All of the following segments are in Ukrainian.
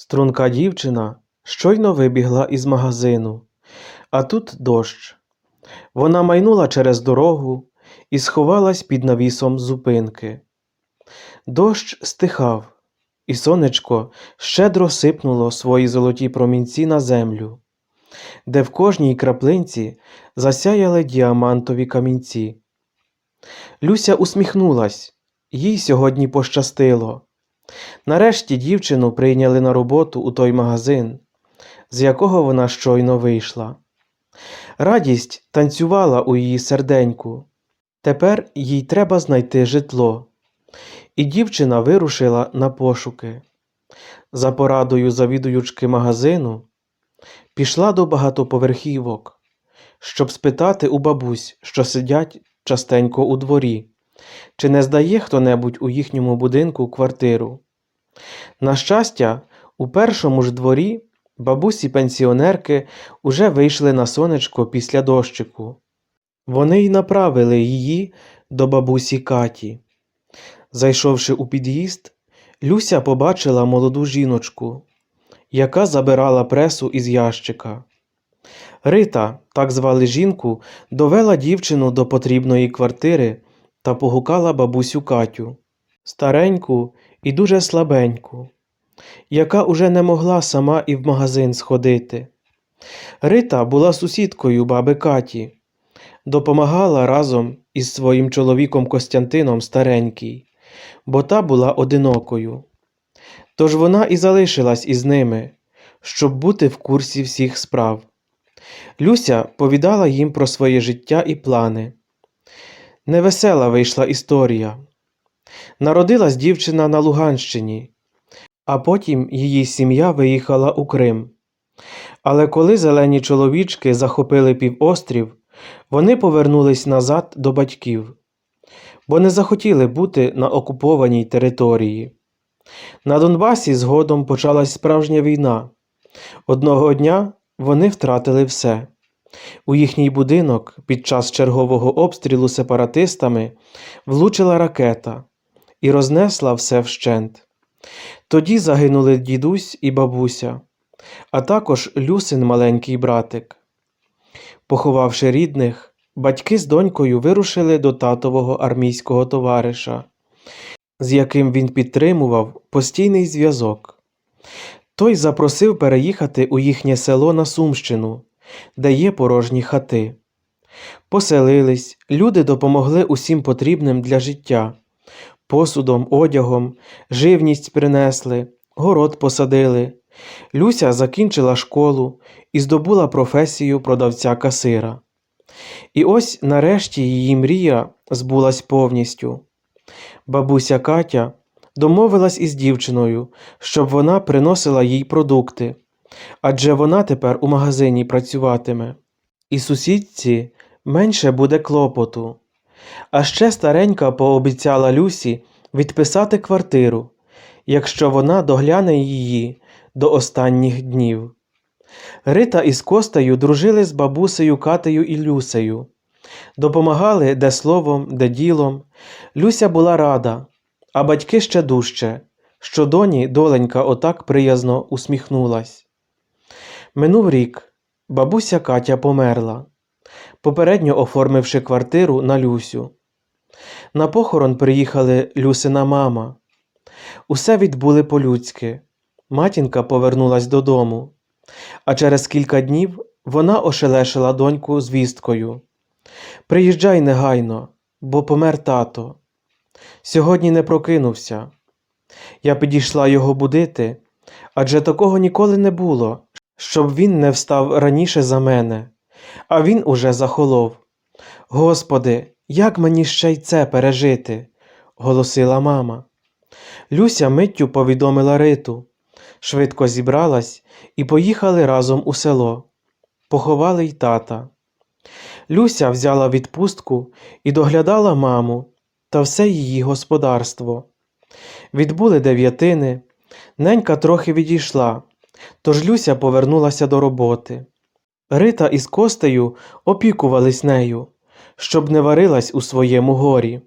Струнка дівчина щойно вибігла із магазину, а тут дощ. Вона майнула через дорогу і сховалась під навісом зупинки. Дощ стихав, і сонечко щедро сипнуло свої золоті промінці на землю, де в кожній краплинці засяяли діамантові камінці. Люся усміхнулась, їй сьогодні пощастило. Нарешті дівчину прийняли на роботу у той магазин, з якого вона щойно вийшла. Радість танцювала у її серденьку. Тепер їй треба знайти житло. І дівчина вирушила на пошуки. За порадою завідуючки магазину пішла до багатоповерхівок, щоб спитати у бабусь, що сидять частенько у дворі, чи не здає хто-небудь у їхньому будинку квартиру. На щастя, у першому ж дворі бабусі пенсіонерки уже вийшли на сонечко після дощику. Вони й направили її до бабусі Каті. Зайшовши у під'їзд, Люся побачила молоду жіночку, яка забирала пресу із ящика. Рита, так звали жінку, довела дівчину до потрібної квартири та погукала бабусю Катю, стареньку і дуже слабеньку, яка уже не могла сама і в магазин сходити. Рита була сусідкою баби Каті, допомагала разом із своїм чоловіком Костянтином старенькій, бо та була одинокою. Тож вона і залишилась із ними, щоб бути в курсі всіх справ. Люся повідала їм про своє життя і плани. Невесела вийшла історія. Народилась дівчина на Луганщині, а потім її сім'я виїхала у Крим. Але коли зелені чоловічки захопили півострів, вони повернулись назад до батьків, бо не захотіли бути на окупованій території. На Донбасі згодом почалась справжня війна. Одного дня вони втратили все. У їхній будинок під час чергового обстрілу сепаратистами влучила ракета і рознесла все вщент. Тоді загинули дідусь і бабуся, а також Люсин маленький братик. Поховавши рідних, батьки з донькою вирушили до татового армійського товариша, з яким він підтримував постійний зв'язок. Той запросив переїхати у їхнє село на Сумщину, де є порожні хати. Поселились, люди допомогли усім потрібним для життя посудом, одягом, живність принесли, город посадили. Люся закінчила школу і здобула професію продавця касира. І ось нарешті її мрія збулась повністю. Бабуся Катя домовилась із дівчиною, щоб вона приносила їй продукти, адже вона тепер у магазині працюватиме. І сусідці менше буде клопоту. А ще старенька пообіцяла Люсі відписати квартиру, якщо вона догляне її до останніх днів. Рита із Костею дружили з бабусею Катею і Люсею, допомагали де словом, де ділом. Люся була рада, а батьки ще дужче, що доні доленька отак приязно усміхнулась. Минув рік, бабуся Катя померла, попередньо оформивши квартиру на Люсю. На похорон приїхали Люсина мама. Усе відбули по-людськи. Матінка повернулась додому, а через кілька днів вона ошелешила доньку звісткою. Приїжджай негайно, бо помер тато. Сьогодні не прокинувся. Я підійшла його будити, адже такого ніколи не було, щоб він не встав раніше за мене, а він уже захолов. Господи, як мені ще й це пережити? голосила мама. Люся миттю повідомила Риту, швидко зібралась і поїхали разом у село. Поховали й тата. Люся взяла відпустку і доглядала маму та все її господарство. Відбули дев'ятини, ненька трохи відійшла, тож Люся повернулася до роботи. Рита із Костею опікувались нею, щоб не варилась у своєму горі.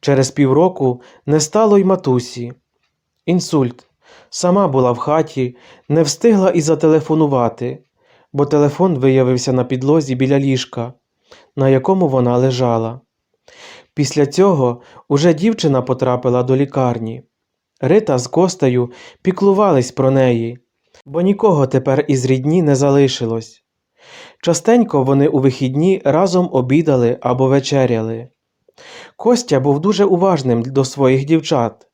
Через півроку не стало й матусі. Інсульт, Сама була в хаті, не встигла і зателефонувати, бо телефон виявився на підлозі біля ліжка, на якому вона лежала. Після цього уже дівчина потрапила до лікарні. Рита з Костею піклувались про неї, бо нікого тепер із рідні не залишилось. Частенько вони у вихідні разом обідали або вечеряли. Костя був дуже уважним до своїх дівчат.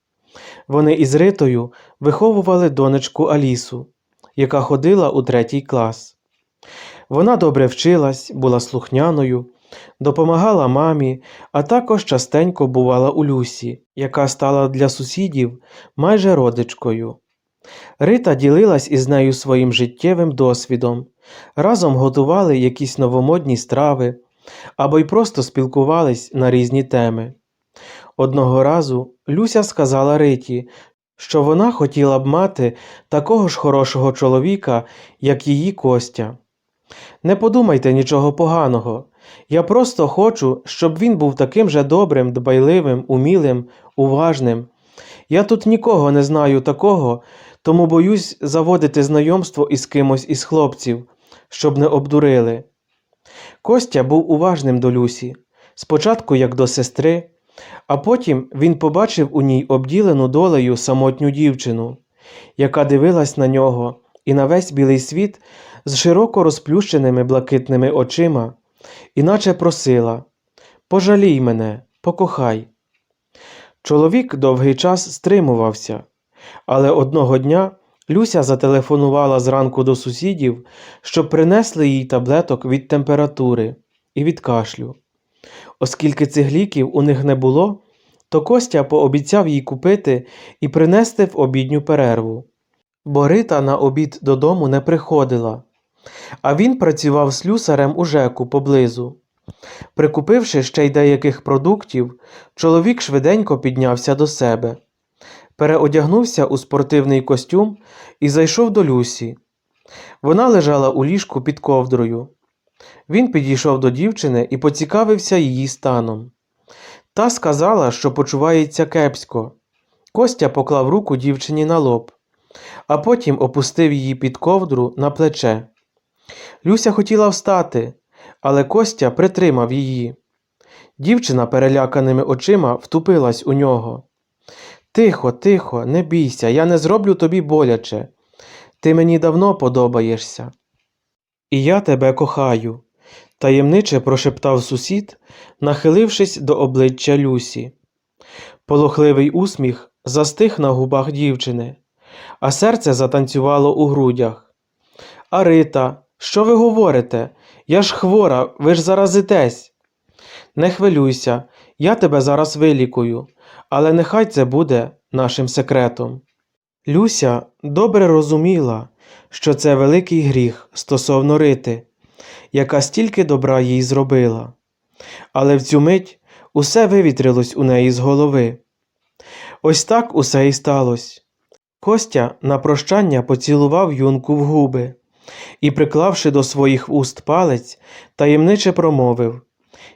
Вони із Ритою виховували донечку Алісу, яка ходила у третій клас. Вона добре вчилась, була слухняною, допомагала мамі, а також частенько бувала у Люсі, яка стала для сусідів майже родичкою. Рита ділилась із нею своїм життєвим досвідом, разом готували якісь новомодні страви або й просто спілкувались на різні теми. Одного разу Люся сказала Риті, що вона хотіла б мати такого ж хорошого чоловіка, як її Костя. Не подумайте нічого поганого. Я просто хочу, щоб він був таким же добрим, дбайливим, умілим, уважним. Я тут нікого не знаю такого, тому боюсь заводити знайомство із кимось із хлопців, щоб не обдурили. Костя був уважним до Люсі, спочатку як до сестри, а потім він побачив у ній обділену долею самотню дівчину, яка дивилась на нього і на весь білий світ з широко розплющеними блакитними очима, іначе просила Пожалій мене, покохай. Чоловік довгий час стримувався, але одного дня Люся зателефонувала зранку до сусідів, щоб принесли їй таблеток від температури і від кашлю. Оскільки цих ліків у них не було, то Костя пообіцяв їй купити і принести в обідню перерву. Бо Рита на обід додому не приходила, а він працював слюсарем у ЖЕКу поблизу. Прикупивши ще й деяких продуктів, чоловік швиденько піднявся до себе, переодягнувся у спортивний костюм і зайшов до Люсі. Вона лежала у ліжку під ковдрою. Він підійшов до дівчини і поцікавився її станом. Та сказала, що почувається кепсько. Костя поклав руку дівчині на лоб, а потім опустив її під ковдру на плече. Люся хотіла встати, але Костя притримав її. Дівчина переляканими очима втупилась у нього. Тихо, тихо, не бійся, я не зроблю тобі боляче. Ти мені давно подобаєшся. І я тебе кохаю, таємниче прошептав сусід, нахилившись до обличчя Люсі. Полохливий усміх застиг на губах дівчини, а серце затанцювало у грудях. А Рита, що ви говорите? Я ж хвора, ви ж заразитесь. Не хвилюйся, я тебе зараз вилікую, але нехай це буде нашим секретом. Люся добре розуміла, що це великий гріх стосовно Рити, яка стільки добра їй зробила. Але в цю мить усе вивітрилось у неї з голови. Ось так усе і сталося. Костя на прощання поцілував юнку в губи і, приклавши до своїх уст палець, таємниче промовив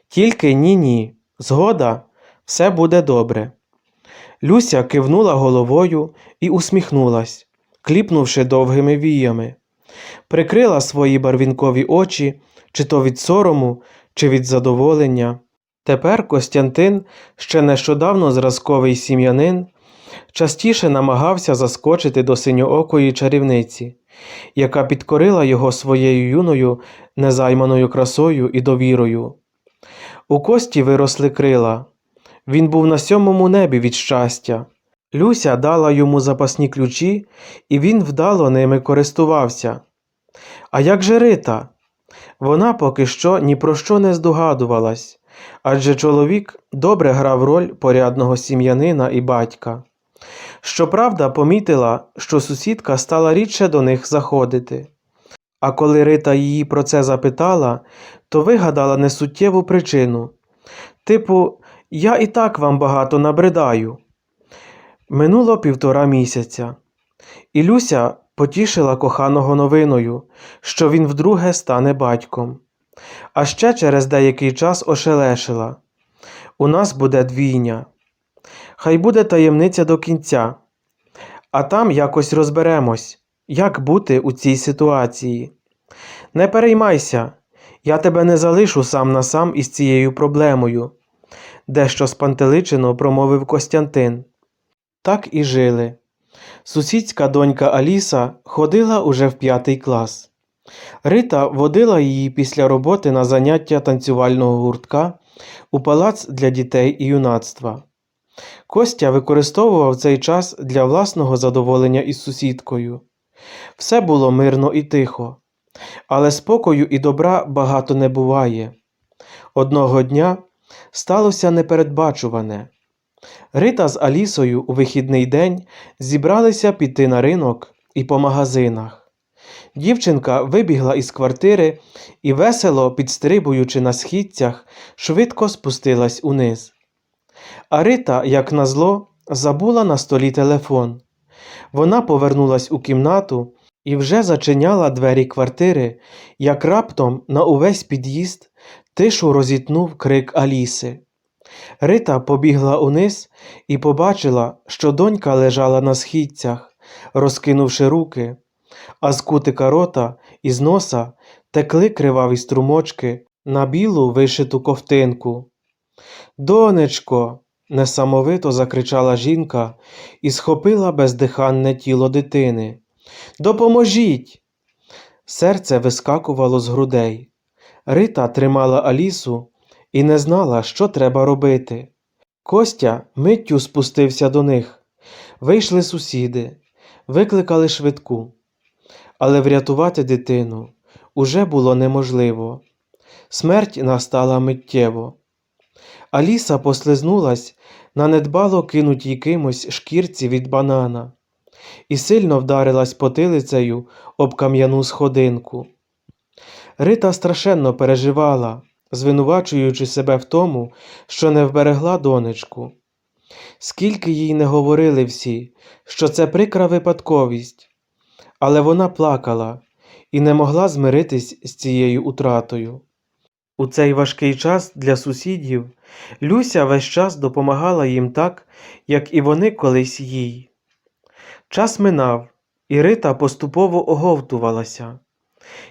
Тільки ні ні, згода, все буде добре. Люся кивнула головою і усміхнулась, кліпнувши довгими віями, прикрила свої барвінкові очі, чи то від сорому, чи від задоволення. Тепер Костянтин, ще нещодавно зразковий сім'янин, частіше намагався заскочити до синьоокої чарівниці, яка підкорила його своєю юною незайманою красою і довірою. У кості виросли крила. Він був на сьомому небі від щастя. Люся дала йому запасні ключі, і він вдало ними користувався. А як же Рита? Вона поки що ні про що не здогадувалась, адже чоловік добре грав роль порядного сім'янина і батька. Щоправда, помітила, що сусідка стала рідше до них заходити. А коли Рита її про це запитала, то вигадала несуттєву причину. Типу, я і так вам багато набридаю. Минуло півтора місяця. І Люся потішила коханого новиною, що він вдруге стане батьком. А ще через деякий час ошелешила. У нас буде двійня. Хай буде таємниця до кінця. А там якось розберемось, як бути у цій ситуації. Не переймайся, я тебе не залишу сам на сам із цією проблемою, дещо спантеличено промовив Костянтин. Так і жили. Сусідська донька Аліса ходила уже в п'ятий клас. Рита водила її після роботи на заняття танцювального гуртка у палац для дітей і юнацтва. Костя використовував цей час для власного задоволення із сусідкою. Все було мирно і тихо, але спокою і добра багато не буває. Одного дня сталося непередбачуване. Рита з Алісою у вихідний день зібралися піти на ринок і по магазинах. Дівчинка вибігла із квартири і, весело підстрибуючи на східцях, швидко спустилась униз. А Рита, як назло, забула на столі телефон. Вона повернулась у кімнату і вже зачиняла двері квартири, як раптом на увесь під'їзд тишу розітнув крик Аліси. Рита побігла униз і побачила, що донька лежала на східцях, розкинувши руки, а з кутика рота і з носа текли криваві струмочки на білу вишиту ковтинку. Донечко. несамовито закричала жінка і схопила бездиханне тіло дитини. Допоможіть. Серце вискакувало з грудей. Рита тримала Алісу і не знала, що треба робити. Костя миттю спустився до них. Вийшли сусіди, викликали швидку. Але врятувати дитину уже було неможливо. Смерть настала миттєво. Аліса послизнулась на недбало кинутій кимось шкірці від банана і сильно вдарилась потилицею об кам'яну сходинку. Рита страшенно переживала, звинувачуючи себе в тому, що не вберегла донечку. Скільки їй не говорили всі, що це прикра випадковість, але вона плакала і не могла змиритись з цією утратою. У цей важкий час для сусідів Люся весь час допомагала їм так, як і вони колись їй. Час минав, і Рита поступово оговтувалася.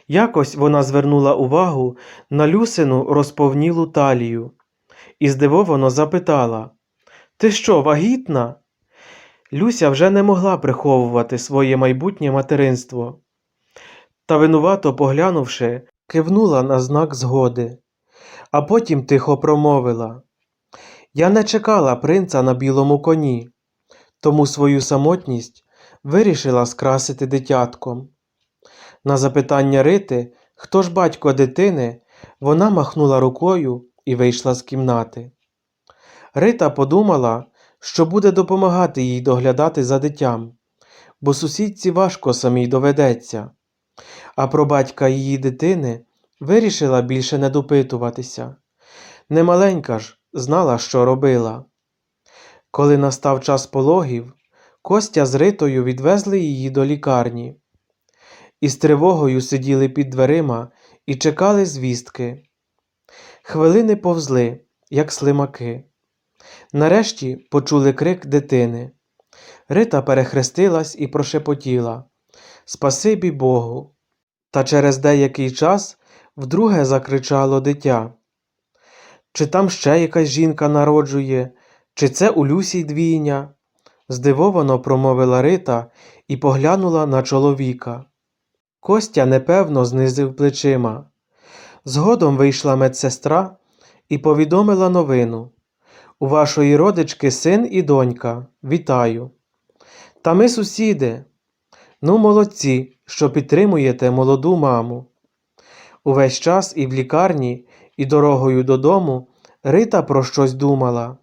Якось вона звернула увагу на Люсину розповнілу талію і здивовано запитала Ти що, вагітна? Люся вже не могла приховувати своє майбутнє материнство. Та винувато поглянувши, кивнула на знак згоди, а потім тихо промовила Я не чекала принца на білому коні, тому свою самотність вирішила скрасити дитятком. На запитання Рити, хто ж батько дитини, вона махнула рукою і вийшла з кімнати. Рита подумала, що буде допомагати їй доглядати за дитям, бо сусідці важко самій доведеться, а про батька її дитини вирішила більше не допитуватися. Немаленька ж знала, що робила. Коли настав час пологів, Костя з Ритою відвезли її до лікарні. І з тривогою сиділи під дверима і чекали звістки. Хвилини повзли, як слимаки. Нарешті почули крик дитини. Рита перехрестилась і прошепотіла Спасибі Богу. Та через деякий час вдруге закричало дитя. Чи там ще якась жінка народжує, чи це у Люсі двійня? здивовано промовила Рита і поглянула на чоловіка. Костя непевно знизив плечима. Згодом вийшла медсестра і повідомила новину. У вашої родички син і донька. Вітаю. Та ми сусіди. Ну, молодці, що підтримуєте молоду маму. Увесь час і в лікарні, і дорогою додому Рита про щось думала.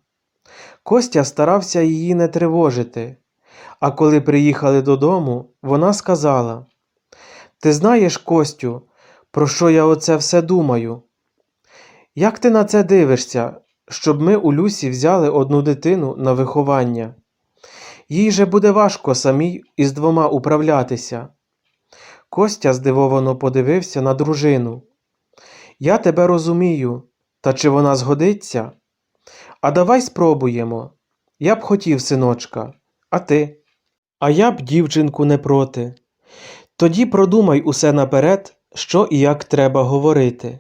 Костя старався її не тривожити, а коли приїхали додому, вона сказала Ти знаєш, Костю, про що я оце все думаю? Як ти на це дивишся, щоб ми у Люсі взяли одну дитину на виховання? Їй же буде важко самій із двома управлятися. Костя здивовано подивився на дружину. Я тебе розумію, та чи вона згодиться? А давай спробуємо. Я б хотів, синочка, а ти? А я б, дівчинку, не проти. Тоді продумай усе наперед, що і як треба говорити.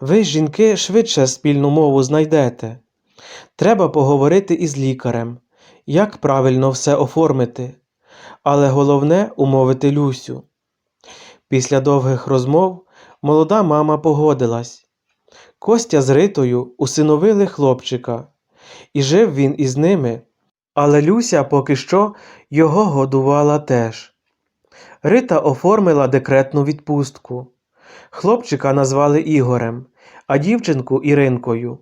Ви, жінки, швидше спільну мову знайдете. Треба поговорити із лікарем, як правильно все оформити, але головне умовити Люсю. Після довгих розмов молода мама погодилась. Костя з Ритою усиновили хлопчика, і жив він із ними, але Люся поки що його годувала теж. Рита оформила декретну відпустку. Хлопчика назвали Ігорем, а дівчинку Іринкою.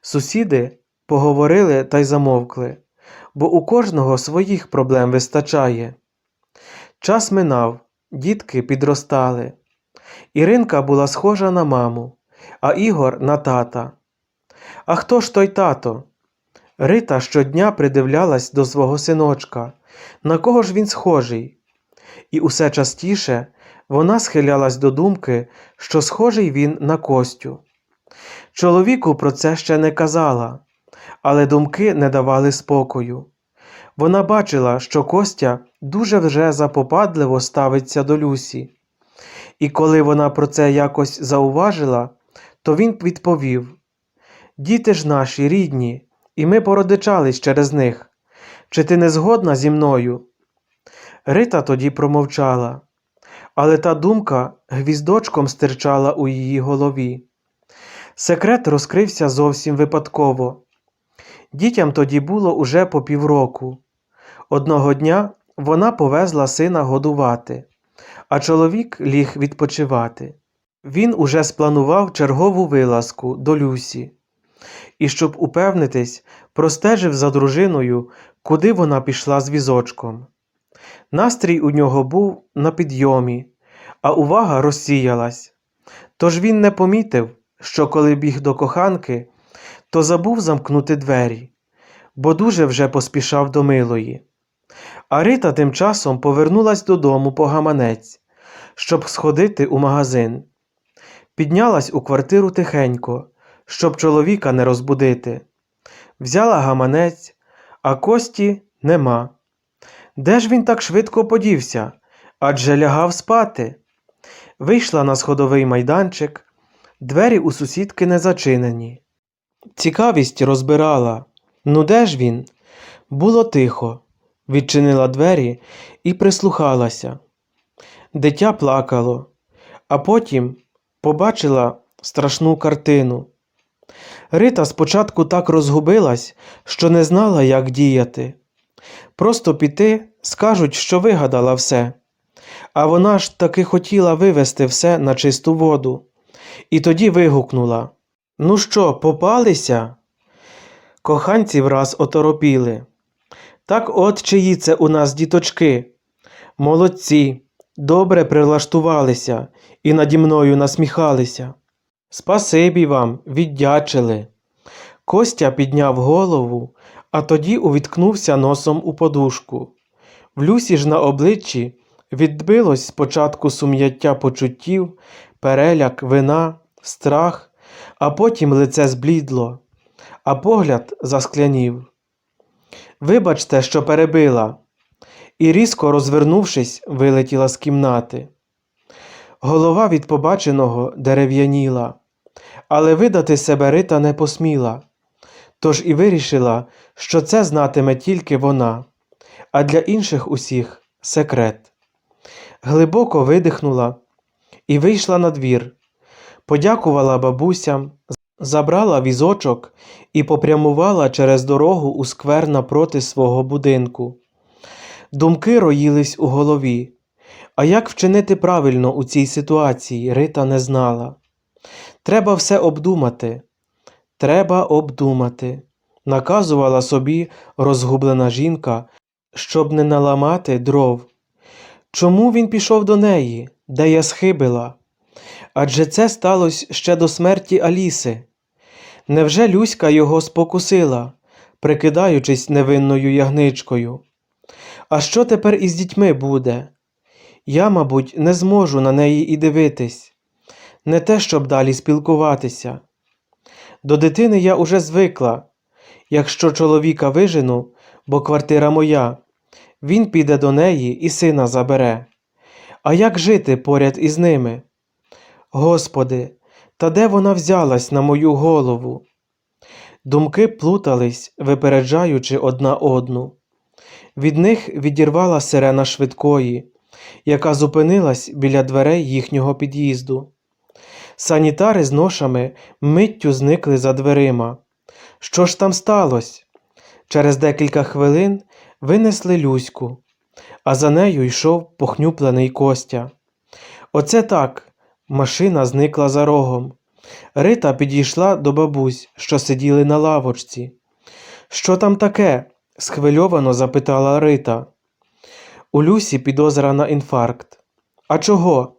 Сусіди поговорили та й замовкли, бо у кожного своїх проблем вистачає. Час минав, дітки підростали. Іринка була схожа на маму, а Ігор на тата. А хто ж той тато? Рита щодня придивлялась до свого синочка, на кого ж він схожий. І усе частіше вона схилялась до думки, що схожий він на Костю. Чоловіку про це ще не казала, але думки не давали спокою. Вона бачила, що Костя дуже вже запопадливо ставиться до Люсі. І коли вона про це якось зауважила, то він відповів: Діти ж наші рідні, і ми породичались через них. Чи ти не згодна зі мною? Рита тоді промовчала, але та думка гвіздочком стирчала у її голові. Секрет розкрився зовсім випадково. Дітям тоді було уже по півроку. Одного дня вона повезла сина годувати, а чоловік ліг відпочивати. Він уже спланував чергову вилазку до Люсі. І, щоб упевнитись, простежив за дружиною, куди вона пішла з візочком. Настрій у нього був на підйомі, а увага розсіялась. Тож він не помітив, що коли біг до коханки, то забув замкнути двері, бо дуже вже поспішав до милої. А Рита тим часом повернулась додому по гаманець, щоб сходити у магазин. Піднялась у квартиру тихенько, щоб чоловіка не розбудити. Взяла гаманець, а кості нема. Де ж він так швидко подівся? Адже лягав спати. Вийшла на сходовий майданчик, двері у сусідки не зачинені. Цікавість розбирала. Ну де ж він? Було тихо. Відчинила двері і прислухалася. Дитя плакало, а потім побачила страшну картину. Рита спочатку так розгубилась, що не знала, як діяти. Просто піти, скажуть, що вигадала все. А вона ж таки хотіла вивести все на чисту воду. І тоді вигукнула Ну що, попалися? Коханці враз оторопіли. Так от чиї це у нас діточки. Молодці, добре прилаштувалися і наді мною насміхалися. Спасибі вам, віддячили. Костя підняв голову, а тоді увіткнувся носом у подушку. В Люсі ж на обличчі відбилось спочатку сум'яття почуттів, переляк, вина, страх, а потім лице зблідло, а погляд засклянів. Вибачте, що перебила, і різко розвернувшись, вилетіла з кімнати. Голова від побаченого дерев'яніла, але видати себе Рита не посміла, тож і вирішила, що це знатиме тільки вона, а для інших усіх секрет. Глибоко видихнула і вийшла на двір, подякувала бабусям, забрала візочок і попрямувала через дорогу у сквер напроти свого будинку. Думки роїлись у голові. А як вчинити правильно у цій ситуації, Рита не знала. Треба все обдумати. Треба обдумати, наказувала собі розгублена жінка, щоб не наламати дров. Чому він пішов до неї, де я схибила? Адже це сталося ще до смерті Аліси. Невже Люська його спокусила, прикидаючись невинною ягничкою? А що тепер із дітьми буде? Я, мабуть, не зможу на неї і дивитись, не те, щоб далі спілкуватися. До дитини я уже звикла. Якщо чоловіка вижену, бо квартира моя, Він піде до неї і сина забере. А як жити поряд із ними? Господи, та де вона взялась на мою голову? Думки плутались, випереджаючи одна одну. Від них відірвала сирена швидкої, яка зупинилась біля дверей їхнього під'їзду. Санітари з ношами миттю зникли за дверима. Що ж там сталося? Через декілька хвилин винесли Люську, а за нею йшов похнюплений Костя. Оце так. Машина зникла за рогом. Рита підійшла до бабусь, що сиділи на лавочці. Що там таке? схвильовано запитала Рита. У Люсі підозра на інфаркт. А чого?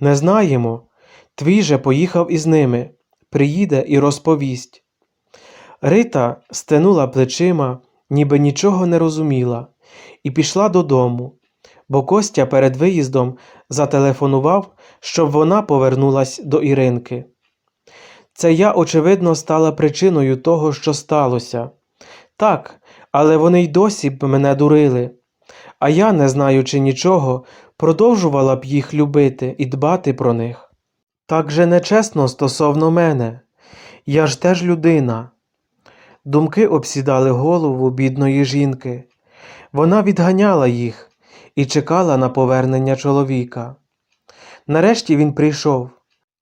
Не знаємо. Твій же поїхав із ними. Приїде і розповість. Рита стенула плечима, ніби нічого не розуміла, і пішла додому, бо Костя перед виїздом зателефонував, щоб вона повернулась до Іринки. Це я, очевидно, стала причиною того, що сталося. Так, але вони й досі б мене дурили. А я, не знаючи нічого, продовжувала б їх любити і дбати про них. Так же нечесно стосовно мене. Я ж теж людина. Думки обсідали голову бідної жінки. Вона відганяла їх і чекала на повернення чоловіка. Нарешті він прийшов,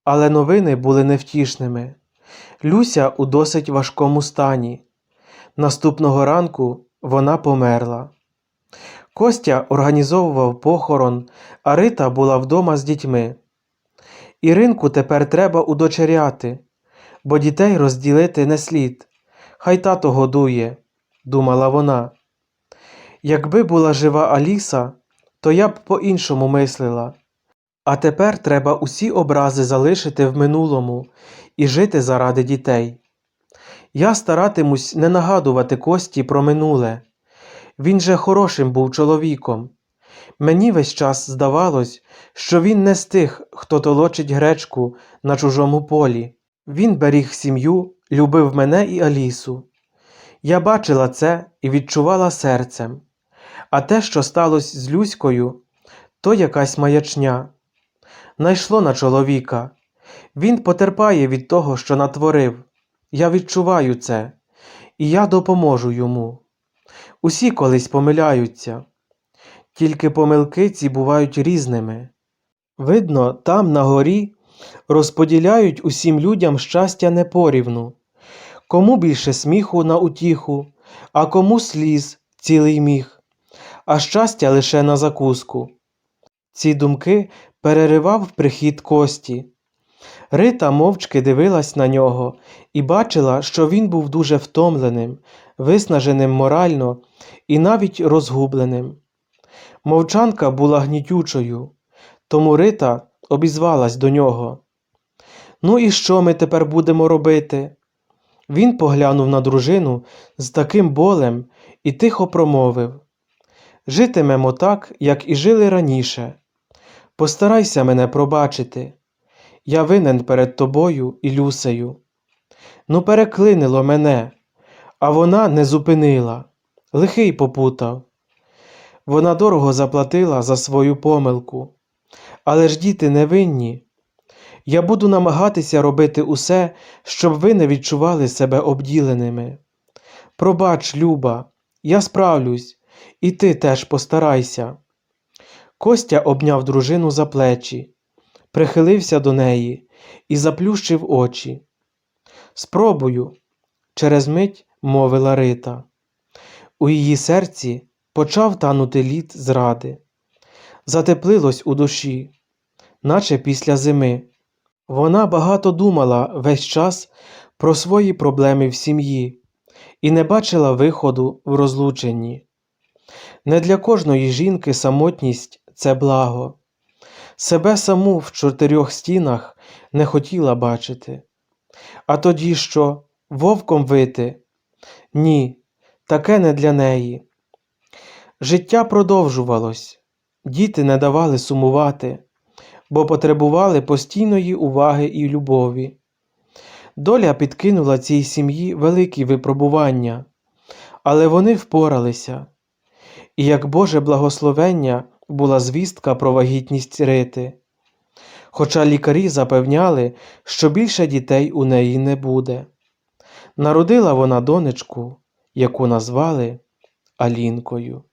але новини були невтішними. Люся у досить важкому стані. Наступного ранку вона померла. Костя організовував похорон, а Рита була вдома з дітьми. Іринку тепер треба удочеряти, бо дітей розділити не слід. Хай тато годує, думала вона. Якби була жива Аліса, то я б по-іншому мислила. А тепер треба усі образи залишити в минулому і жити заради дітей. Я старатимусь не нагадувати Кості про минуле. Він же хорошим був чоловіком. Мені весь час здавалось, що він не з тих, хто толочить гречку на чужому полі. Він беріг сім'ю, любив мене і Алісу. Я бачила це і відчувала серцем. А те, що сталося з Люською, то якась маячня. Найшло на чоловіка. Він потерпає від того, що натворив. Я відчуваю це, і я допоможу йому. Усі колись помиляються, тільки помилки ці бувають різними. Видно, там на горі розподіляють усім людям щастя непорівну, кому більше сміху на утіху, а кому сліз цілий міг, а щастя лише на закуску. Ці думки переривав прихід кості. Рита мовчки дивилась на нього і бачила, що він був дуже втомленим, виснаженим морально і навіть розгубленим. Мовчанка була гнітючою, тому Рита обізвалась до нього. Ну і що ми тепер будемо робити? Він поглянув на дружину з таким болем і тихо промовив Житимемо так, як і жили раніше. Постарайся мене пробачити. Я винен перед тобою і Люсею. Ну, переклинило мене, а вона не зупинила, лихий попутав. Вона дорого заплатила за свою помилку. Але ж діти невинні. Я буду намагатися робити усе, щоб ви не відчували себе обділеними. Пробач, Люба, я справлюсь, і ти теж постарайся. Костя обняв дружину за плечі, прихилився до неї і заплющив очі. Спробую, через мить мовила Рита. У її серці почав танути лід зради. Затеплилось у душі, наче після зими. Вона багато думала весь час про свої проблеми в сім'ї і не бачила виходу в розлученні. Не для кожної жінки самотність це благо. Себе саму в чотирьох стінах не хотіла бачити. А тоді що, вовком вити? Ні, таке не для неї. Життя продовжувалось, діти не давали сумувати, бо потребували постійної уваги і любові. Доля підкинула цій сім'ї великі випробування, але вони впоралися. і як Боже благословення була звістка про вагітність Рити. Хоча лікарі запевняли, що більше дітей у неї не буде. Народила вона донечку, яку назвали Алінкою.